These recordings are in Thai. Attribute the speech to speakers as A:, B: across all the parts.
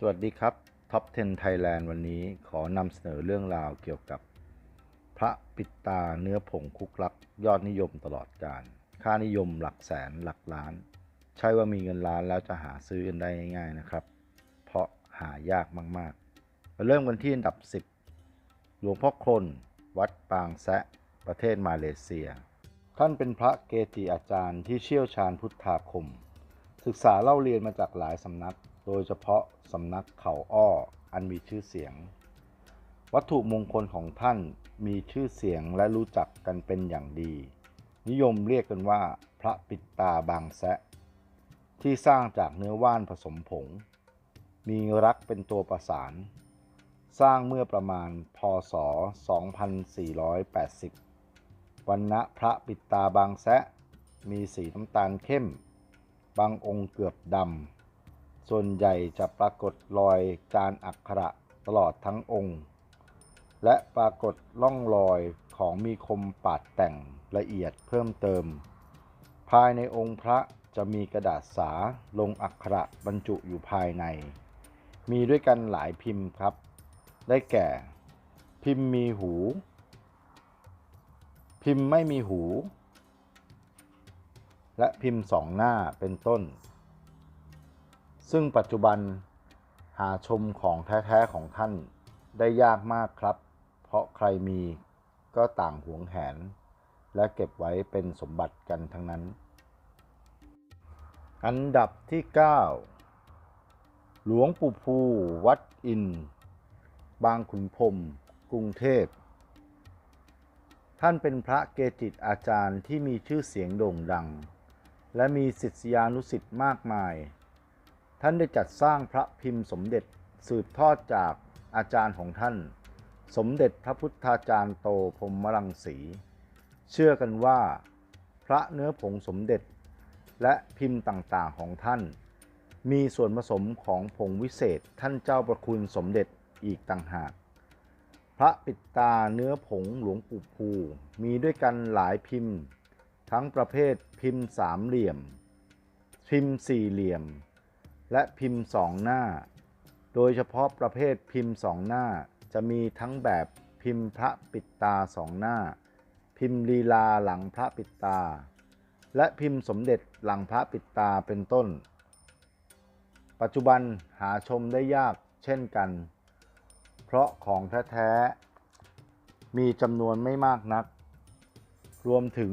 A: สวัสดีครับท็อป10 Thailand วันนี้ขอนำเสนอเรื่องราวเกี่ยวกับ พระปิดตาเนื้อผงคุกลัก ยอดนิยมตลอดการ ค่านิยมหลักแสนหลักล้าน ใช่ว่ามีเงินล้านแล้วจะหาซื้อกันได้ง่ายๆนะครับ เพราะหายากมากๆมาเริ่มกันที่อันดับ 10 หลวงพ่อคนวัดปางแซะ ประเทศมาเลเซีย ท่านเป็นพระเกจิอาจารย์ที่เชี่ยวชาญพุทธาคม ศึกษาเล่าเรียนมาจากหลายสำนัก โดยเฉพาะสำนักเขาอ้ออันมีชื่อเสียง วัตถุมงคลของท่านมีชื่อเสียงและรู้จักกันเป็นอย่างดี นิยมเรียกกันว่า พระปิดตาบางแซะ ที่สร้างจากเนื้อว่านผสมผง มีรักเป็นตัวประสาน สร้างเมื่อประมาณพศ 2480 วันณะพระปิดตาบางแซะ มีสีน้ำตาลเข้ม บางองค์เกือบดำ ส่วนใหญ่จะปรากฏรอยจานอักขระตลอดทั้งองค์ และปรากฏร่องรอยของมีคมปาดแต่งละเอียดเพิ่มเติม ภายในองค์พระจะมีกระดาษสาลงอักขระบรรจุอยู่ภายใน มีด้วยกันหลายพิมพ์ครับ ได้แก่ พิมพ์มีหู พิมพ์ไม่มีหู และพิมพ์สองหน้าเป็นต้น ซึ่งปัจจุบันหาชมของแท้ ๆ ของท่านได้ยากมากครับ เพราะใครมีก็ต่างหวงแหน และเก็บไว้เป็นสมบัติกันทั้งนั้น อันดับที่ 9 หลวงปู่ภูวัดอิน บางขุนพรมกรุงเทพ ท่านเป็นพระเกจิอาจารย์ที่มีชื่อเสียงโด่งดัง และมีศิษยานุศิษย์มากมาย ท่านได้จัดสร้างพระพิมพ์สมเด็จสืบทอดจากอาจารย์ของท่าน สมเด็จพระพุทธาจารย์โตพรหมรังสี เชื่อกันว่า พระเนื้อผงสมเด็จ และพิมพ์ต่างๆของท่าน มีส่วนผสมของผงวิเศษท่านเจ้าประคุณสมเด็จอีกต่างหาก พระปิดตาเนื้อผงหลวงปู่ภูมีด้วยกันหลายพิมพ์ ทั้งประเภทพิมพ์สามเหลี่ยม พิมพ์สี่เหลี่ยม และพิมพ์สองหน้า โดยเฉพาะประเภทพิมพ์สองหน้า จะมีทั้งแบบพิมพ์พระปิดตาสองหน้า พิมพ์ลีลาหลังพระปิดตา และพิมพ์สมเด็จหลังพระปิดตาเป็นต้น ปัจจุบันหาชมได้ยากเช่นกัน เพราะของแท้ๆมีจำนวนไม่มากนัก รวมถึง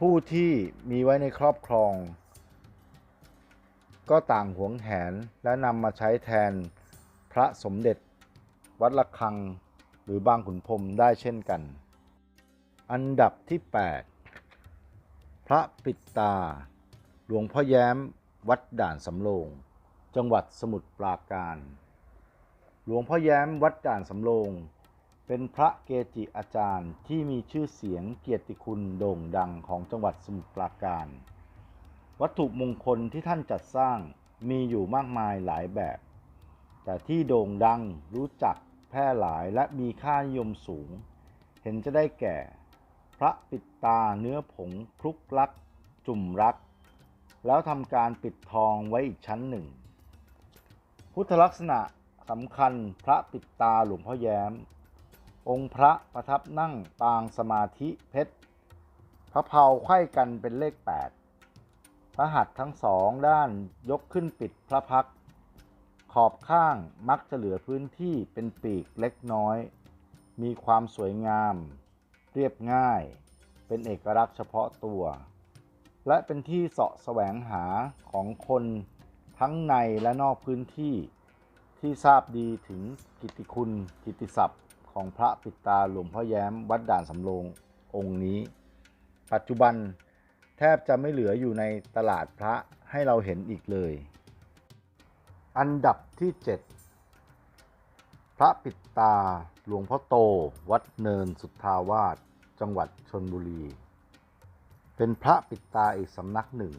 A: ผู้ที่มีไว้ในครอบครอง ก็ต่างหวงแหนและนำมาใช้แทนพระสมเด็จ วัดระฆัง หรือบางขุนพรมได้เช่นกัน อันดับที่ 8 พระปิดตา หลวงพ่อแย้มวัดด่านสำโรง จังหวัดสมุทรปราการ หลวงพ่อแย้มวัดด่านสำโรงเป็นพระเกจิอาจารย์ที่มีชื่อเสียงเกียรติคุณโด่งดังของจังหวัดสมุทรปราการ วัตถุมงคลที่ท่านจัดสร้างมีอยู่มากมายหลายแบบ แต่ที่โด่งดังรู้จักแพร่หลายและมีค่านิยมสูง เห็นจะได้แก่ พระปิดตาเนื้อผงคลุกลัก จุ่มรัก แล้วทำการปิดทองไว้อีกชั้นหนึ่ง พุทธลักษณะสำคัญพระปิดตาหลวงพ่อแย้ม องค์พระประทับนั่งปางสมาธิเพชรพระเพาไขว้กันเป็นเลข 8 พระหัตถ์ทั้งสองด้านยกขึ้นปิดพระพัก ขอบข้างมักจะเหลือพื้นที่เป็นปีกเล็กน้อย มีความสวยงาม เรียบง่าย เป็นเอกลักษณ์เฉพาะตัว และเป็นที่เสาะแสวงหาของคนทั้งในและนอกพื้นที่ ที่ทราบดีถึงกิตติคุณกิตติศัพท์ ของพระปิตาหลวงพ่อแย้มวัดด่านสำโรงองค์นี้ ปัจจุบัน ทบจะไม่เหลืออยู่ในตลาดพระให้เราเห็นอีกเลย อันดับที่ 7 พระปิดตาหลวงพ่อโต วัดเนินสุทธาวาสจังหวัดชนบุรี เป็นพระปิดตาอีกสำนักหนึ่ง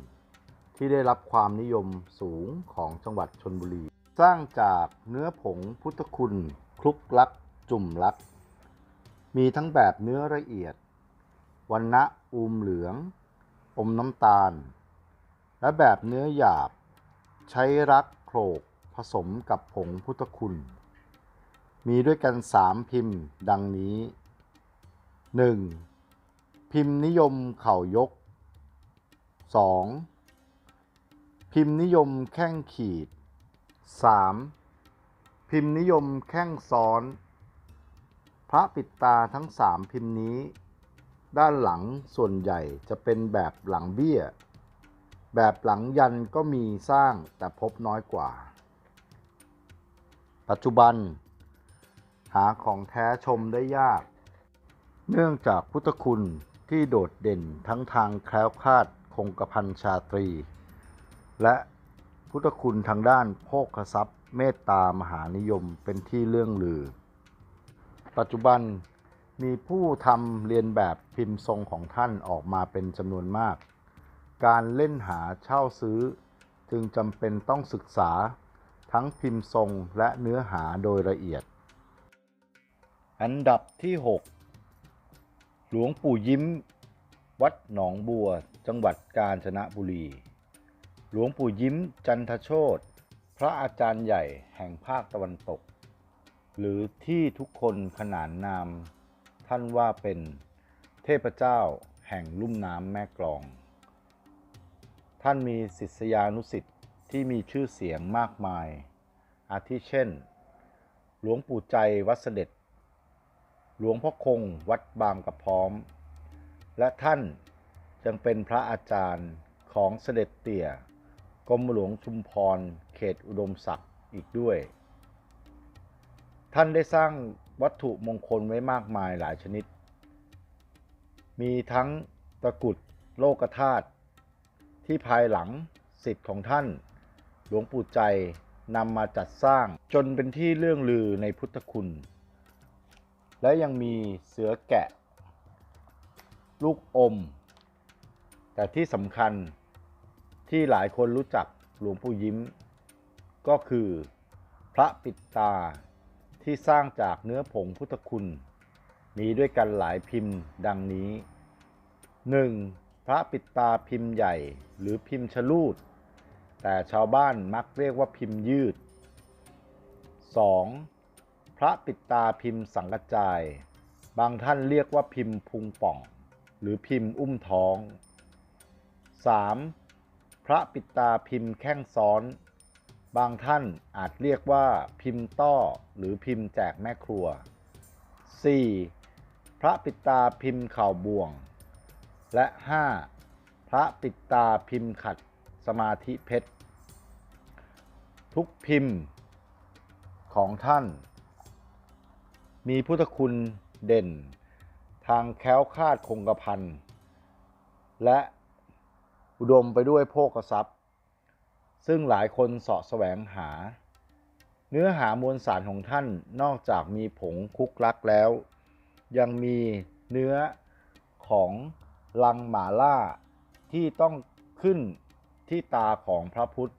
A: ที่ได้รับความนิยมสูงของจังหวัดชนบุรี สร้างจากเนื้อผงพุทธคุณคลุกลักจุ่มลัก มีทั้งแบบเนื้อละเอียดวันณะอูมเหลือง อมน้ำตาล และแบบเนื้อหยาบ ใช้รักโขลกผสมกับผงพุทธคุณ มีด้วยกันสามพิมพ์ดังนี้ 1. พิมพ์นิยมเข่ายก 2. พิมพ์นิยมแข้งขีด 3. พิมพ์นิยมแข้งซ้อน พระปิดตาทั้งสามพิมพ์นี้ ด้านหลังส่วนใหญ่จะเป็นแบบหลังเบี้ย แบบหลังยันก็มีสร้างแต่พบน้อยกว่า ปัจจุบัน หาของแท้ชมได้ยาก เนื่องจากพุทธคุณที่โดดเด่นทั้งทางแคล้วคลาดคงกระพันชาตรี และพุทธคุณทางด้านโภคทรัพย์เมตตามหานิยมเป็นที่เรื่องลือ ปัจจุบัน มีผู้ทำเรียนแบบพิมพ์ทรงของท่านออกมาเป็นจำนวนมาก การเล่นหาเช่าซื้อ จึงจำเป็นต้องศึกษาทั้งพิมพ์ทรงและเนื้อหาโดยละเอียด อันดับที่ 6 หลวงปู่ยิ้ม วัดหนองบัว จังหวัดกาญจนบุรี หลวงปู่ยิ้มจันทโชตพระอาจารย์ใหญ่แห่งภาคตะวันตก หรือที่ทุกคนขนานนาม ท่านว่าเป็นเทพเจ้าแห่งลุ่มน้ำแม่กลอง ท่านมีศิษยานุศิษย์ที่มีชื่อเสียงมากมาย อาทิเช่น หลวงปู่ใจวัดเสด็จ หลวงพ่อคงวัดบางกระพร้อม และท่านยังเป็นพระอาจารย์ของเสด็จเตี่ยกรมหลวงชุมพรเขตอุดมศักดิ์อีกด้วย ท่านได้สร้าง วัตถุมงคลไว้มากมายหลายชนิด มีทั้งตะกุดโลกธาตุที่ภายหลังสิทธิ์ของท่าน หลวงปู่ใจนำมาจัดสร้างจนเป็นที่เรื่องลือในพุทธคุณ และยังมีเสือแกะ ลูกอม แต่ที่สำคัญที่หลายคนรู้จักหลวงปู่ยิ้ม ก็คือ พระปิดตา ที่สร้างจากเนื้อผงพุทธคุณ มีด้วยกันหลายพิมพ์ดังนี้ 1. พระปิดตาพิมพ์ใหญ่หรือพิมพ์ชลูด แต่ชาวบ้านมักเรียกว่าพิมพ์ยืด 2. พระปิดตาพิมพ์สังกจาย บางท่านเรียกว่าพิมพ์พุงป่อง หรือพิมพ์อุ้มท้อง 3. พระปิดตาพิมพ์แข้งซ้อน บางท่านอาจเรียกว่าพิมพ์ต้อหรือพิมพ์แจกแม่ครัว 4. พระปิดตาพิมพ์ข่าวบ่วง และ 5. พระปิดตาพิมพ์ขัดสมาธิเพชร ทุกพิมพ์ของท่าน มีพุทธคุณเด่น ทางแค้วคาดคงกระพันและอุดมไปด้วยโภคทรัพย์ ซึ่งหลายคนเสาะแสวงหา เนื้อหามวลสารของท่านนอกจากมีผงคุกลักแล้ว ยังมีเนื้อของลังหมาล่าที่ต้องขึ้นที่ตาของพระพุทธ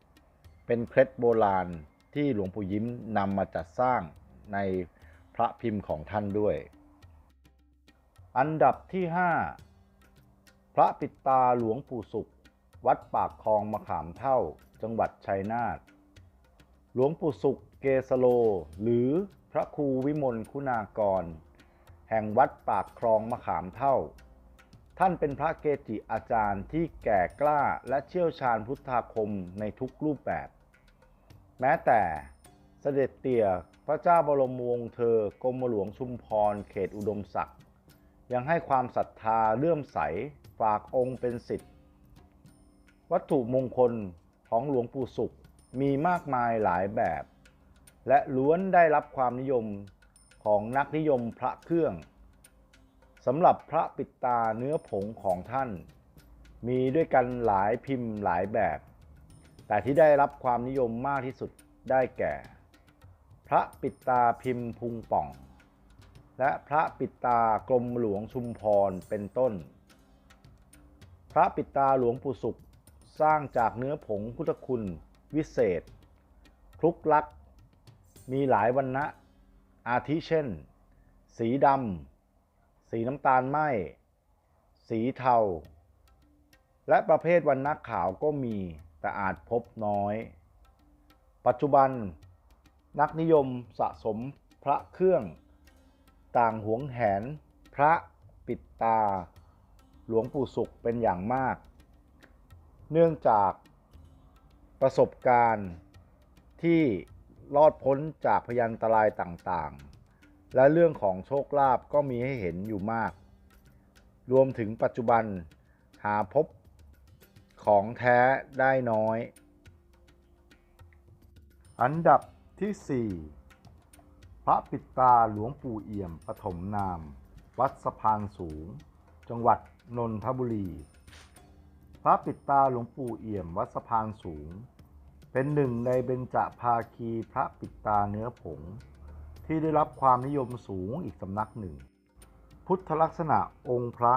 A: เป็นเคล็ดโบราณที่หลวงปู่ยิ้มนำมาจัดสร้างในพระพิมพ์ของท่านด้วย อันดับที่ 5 พระปิดตาหลวงปู่สุข วัดปากคลองมะขามเท่า จังหวัดชัยนาท หลวงปู่สุขเกสโล หรือพระครูวิมลคุณากร แห่งวัดปากคลองมะขามเท่า ท่านเป็นพระเกจิอาจารย์ที่แก่กล้าและเชี่ยวชาญพุทธาคมในทุกรูปแบบ แม้แต่เสด็จเตี่ยพระเจ้าบรมวงศ์เธอกรมหลวงชุมพรเขตอุดมศักดิ์ยังให้ความศรัทธาเลื่อมใสฝากองค์เป็นสิทธิ์ วัตถุมงคล ของหลวงปู่สุขมีมากมายหลายแบบ และล้วนได้รับความนิยมของนักนิยมพระเครื่องสำหรับพระปิดตาเนื้อผงของท่าน มีด้วยกันหลายพิมพ์หลายแบบ แต่ที่ได้รับความนิยมมากที่สุดได้แก่ พระปิดตาพิมพ์พุงป่อง และพระปิดตากรมหลวงชุมพรเป็นต้น พระปิดตาหลวงปู่สุข สร้างจากเนื้อผงพุทธคุณ วิเศษคลุกลัก มีหลายวันนะอาทิเช่น สีดำ สีน้ำตาลไหมสีเทา และประเภทวันนะขาวก็มีแต่อาจพบน้อย ปัจจุบัน นักนิยมสะสมพระเครื่อง ต่างหวงแหน พระปิดตา หลวงปู่สุขเป็นอย่างมาก เนื่องจากประสบการณ์ที่รอดพ้นจากพยันตรายต่างๆ และเรื่องของโชคลาภก็มีให้เห็นอยู่มาก รวมถึงปัจจุบันหาพบของแท้ได้น้อย อันดับที่ 4 พระปิดตาหลวงปู่เอี่ยมปฐมนาม วัดสะพานสูง จังหวัดนนทบุรี พระปิดตาหลวงปู่เอี่ยมวัดสะพานสูง เป็นหนึ่งในเบญจภาคีพระปิดตาเนื้อผง ที่ได้รับความนิยมสูงอีกสำนักหนึ่ง พุทธลักษณะองค์พระ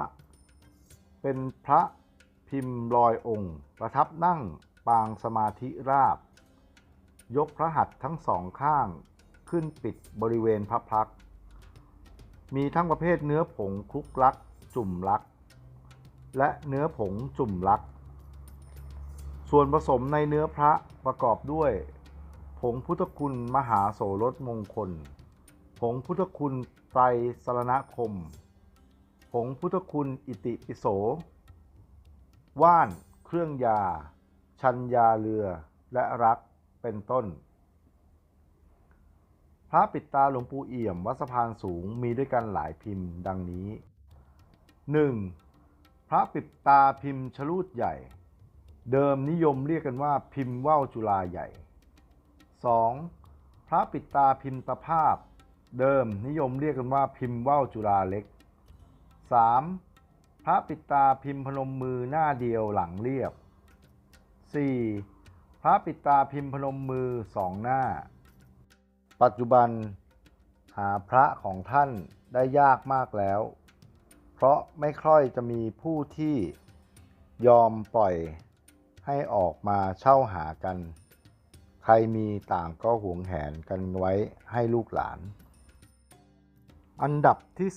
A: เป็นพระพิมพ์ลอยองค์ ประทับนั่งปางสมาธิราบ ยกพระหัตถ์ทั้งสองข้างขึ้นปิดบริเวณพระพัก มีทั้งประเภทเนื้อผงคลุกลัก จุ่มลัก และเนื้อผงจุ่มลัก ส่วนผสมในเนื้อพระประกอบด้วย ผงพุทธคุณมหาโสรสมงคล ผงพุทธคุณไตรสรณคม ผงพุทธคุณอิติปิโส ว่าน เครื่องยา ชัญญาเรือ และรัก เป็นต้น พระปิดตาหลวงปู่เอี่ยมวัดสะพานสูงมีด้วยกันหลายพิมพ์ดังนี้ 1. พระปิดตาพิมพ์ชลูดใหญ่ เดิมนิยมเรียกกันว่าพิมพ์ว่าวจุฬาใหญ่ 2. พระปิดตาพิมพ์ตภาพ เดิมนิยมเรียกกันว่าพิมพ์ว่าวจุฬาเล็ก 3. พระปิดตาพิมพ์พนมมือหน้าเดียวหลังเรียบ 4. พระปิดตาพิมพ์พนมมือสองหน้า ปัจจุบันหาพระของท่านได้ยากมากแล้ว เพราะไม่ค่อยจะมีผู้ที่ยอมปล่อยให้ออกมาเช่าหากัน ใครมีต่างก็หวงแหนกันไว้ให้ลูกหลาน อันดับที่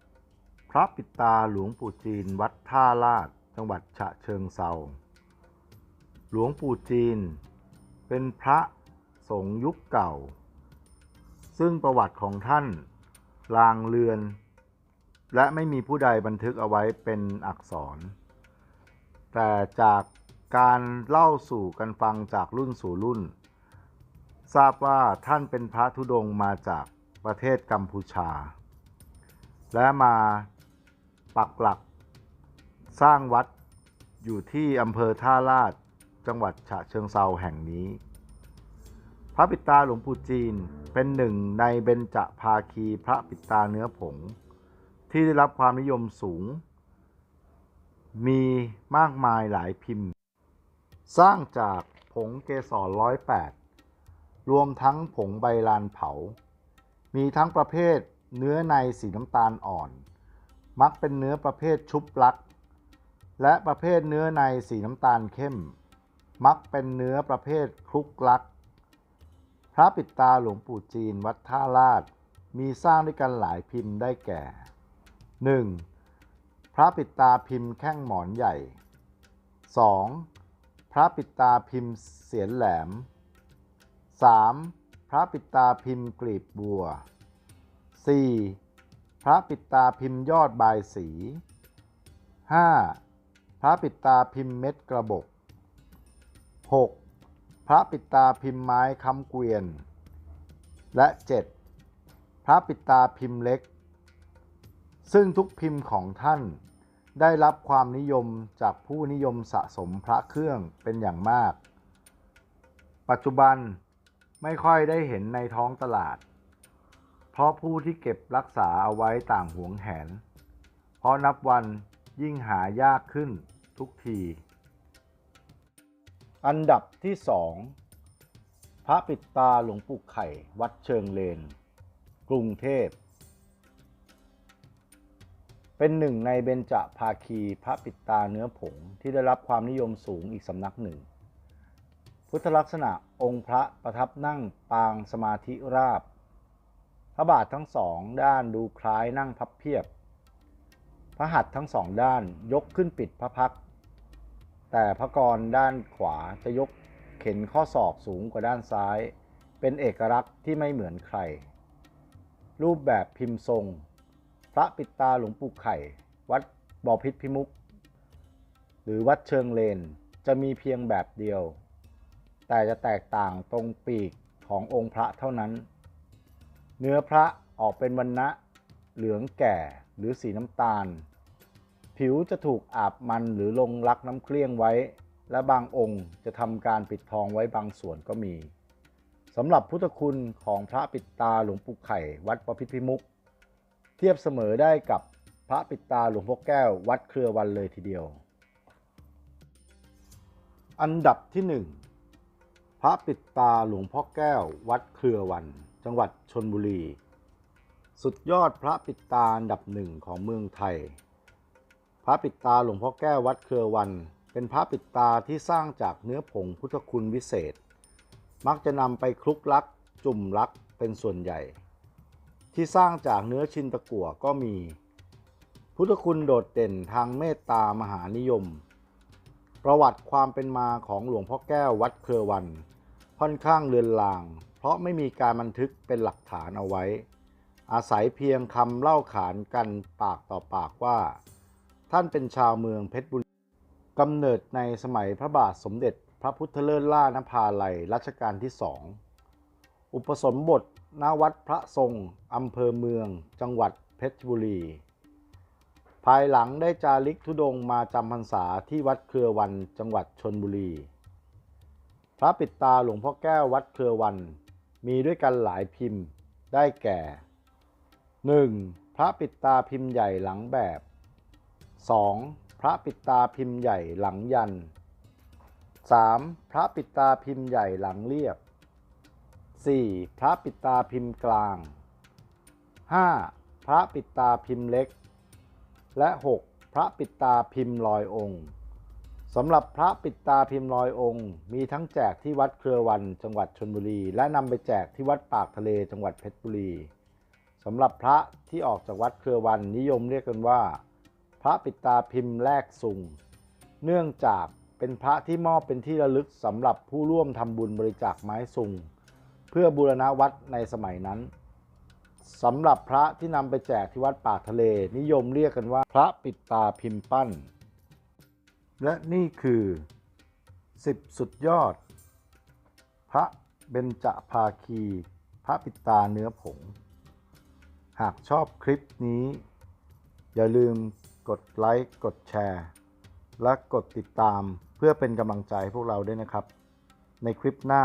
A: 3 พระปิตาหลวงปู่จีนวัดท่าลาดจังหวัดฉะเชิงเซาหลวงปู่จีน เป็นพระสงฆ์ยุคเก่า ซึ่งประวัติของท่านลางเลือน และไม่มีผู้ใดบันทึกเอาไว้เป็นอักษร แต่จากการเล่าสู่กันฟังจากรุ่นสู่รุ่น ทราบว่าท่านเป็นพระธุดงค์มาจากประเทศกัมพูชา และมาปักหลักสร้างวัดอยู่ที่อำเภอท่าลาดจังหวัดฉะเชิงเซาแห่งนี้ พระปิตาหลวงปู่จีนเป็นหนึ่งในเบญจภาคีพระปิตาเนื้อผง ที่ได้รับความนิยมสูง มีมากมายหลายพิมพ์ สร้างจากผงเกสรร้อยแปดรวมทั้งผงใบลานเผา มีทั้งประเภทเนื้อในสีน้ำตาลอ่อน มักเป็นเนื้อประเภทชุบลัก และประเภทเนื้อในสีน้ำตาลเข้ม มักเป็นเนื้อประเภทคลุกลัก พระปิดตาหลวงปู่จีนวัดท่าลาด มีสร้างด้วยกันหลายพิมพ์ได้แก่ 1. พระปิดตาพิมพ์แข้งหมอนใหญ่ 2. พระปิดตาพิมพ์เสียนแหลม 3. พระปิดตาพิมพ์กลีบบัว 4. พระปิดตาพิมพ์ยอดบายสี 5. พระปิดตาพิมพ์เม็ดกระบอก 6. พระปิดตาพิมพ์ไม้คำเกวียน และ 7. พระปิดตาพิมพ์เล็ก ซึ่งทุกพิมพ์ของท่านได้รับความนิยมจากผู้นิยมสะสมพระเครื่องเป็นอย่างมาก ปัจจุบันไม่ค่อยได้เห็นในท้องตลาด เพราะผู้ที่เก็บรักษาเอาไว้ต่างหวงแหน เพราะนับวันยิ่งหายากขึ้นทุกที อันดับที่สองพระปิดตาหลวงปู่ไข่วัดเชิงเลน กรุงเทพ เป็นหนึ่งในเบญจภาคีพระปิดตาเนื้อผงที่ได้รับความนิยมสูงอีกสำนักหนึ่ง พุทธลักษณะองค์พระประทับนั่งปางสมาธิราบ พระบาททั้งสองด้านดูคล้ายนั่งพับเพียบ พระหัตถ์ทั้งสองด้านยกขึ้นปิดพระพัก แต่พระกรด้านขวาจะยกเข็นข้อศอกสูงกว่าด้านซ้าย เป็นเอกลักษณ์ที่ไม่เหมือนใคร รูปแบบพิมพ์ทรง ระปิดตาหลวงปู่ไข่ วัดบอพิษพิมุก หรือวัดเชิงเลนจะมีเพียงแบบเดียว แต่จะแตกต่างตรงปีกขององค์พระเท่านั้น เนื้อพระออกเป็นวันนะเหลืองแก่หรือสีน้ำตาล ผิวจะถูกอาบมันหรือลงลักน้ำเกลี้ยงไว้ และบางองค์จะทำการปิดทองไว้บางส่วนก็มีสำหรับพุทธคุณของพระปิดตาหลวงปู่ไข่ วัดประพิพิมุก เทียบเสมอได้กับพระปิดตาหลวงพ่อแก้ววัดเครือวันเลยทีเดียว อันดับที่หนึ่งพระปิดตาหลวงพ่อแก้ววัดเครือวัน จังหวัดชนบุรี สุดยอดพระปิดตาอันดับหนึ่งของเมืองไทย พระปิดตาหลวงพ่อแก้ววัดเครือวัน เป็นพระปิดตาที่สร้างจากเนื้อผงพุทธคุณวิเศษ มักจะนำไปคลุกลัก จุ่มลักเป็นส่วนใหญ่ ที่สร้างจากเนื้อชินตะกั่วก็มี พุทธคุณโดดเด่นทางเมตตามหานิยม ประวัติความเป็นมาของหลวงพ่อแก้ววัดเครือวัน ค่อนข้างเลือนลาง เพราะไม่มีการบันทึกเป็นหลักฐานเอาไว้ อาศัยเพียงคำเล่าขานกันปากต่อปากว่า ท่านเป็นชาวเมืองเพชรบุรีกำเนิดในสมัยพระบาทสมเด็จพระพุทธเลิศล่านภาลัยรัชกาลที่สอง อุปสมบทณวัดพระทรงอำเภอเมือง จังหวัดเพชรบุรี ภายหลังได้จาริกธุดงค์มาจำพรรษาที่วัดเครือวันจังหวัดชนบุรี พระปิดตาหลวงพ่อแก้ววัดเครือวัน มีด้วยกันหลายพิมพ์ได้แก่ 1. พระปิดตาพิมพ์ใหญ่หลังแบบ 2. พระปิดตาพิมพ์ใหญ่หลังยัน 3. พระปิดตาพิมพ์ใหญ่หลังเรียบ 4. พระปิดตาพิมพ์กลาง 5. พระปิดตาพิมพ์เล็ก และ 6. พระปิดตาพิมพ์ลอยองค์สำหรับพระปิดตาพิมพ์ลอยองค์ มีทั้งแจกที่วัดเครือวันจังหวัดชนบุรี และนำไปแจกที่วัดปากทะเลจังหวัดเพชรบุรีสำหรับพระที่ออกจากวัดเครือวันนิยมเรียกกันว่า พระปิดตาพิมพ์แรกสุงเนื่องจากเป็นพระที่มอบเป็นที่ระลึกสำหรับผู้ร่วมทำบุญบริจาคไม้สุง เพื่อบูรณะวัดในสมัยนั้นสำหรับพระที่นำไปแจกที่วัดปากทะเล นิยมเรียกกันว่าพระปิดตาพิมพ์ปั้น และนี่คือ 10 สุดยอด พระเบญจภาคี พระปิดตาเนื้อผง หากชอบคลิปนี้ อย่าลืมกดไลค์ กดแชร์ และกดติดตามเพื่อเป็นกำลังใจให้พวกเราด้วยนะครับ ในคลิปหน้า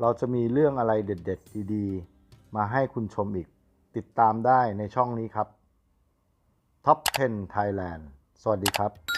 A: เราจะมีเรื่องอะไรเด็ดๆ ดีๆ มาให้คุณชมอีก ติดตามได้ในช่องนี้ครับ Top 10 Thailand สวัสดีครับ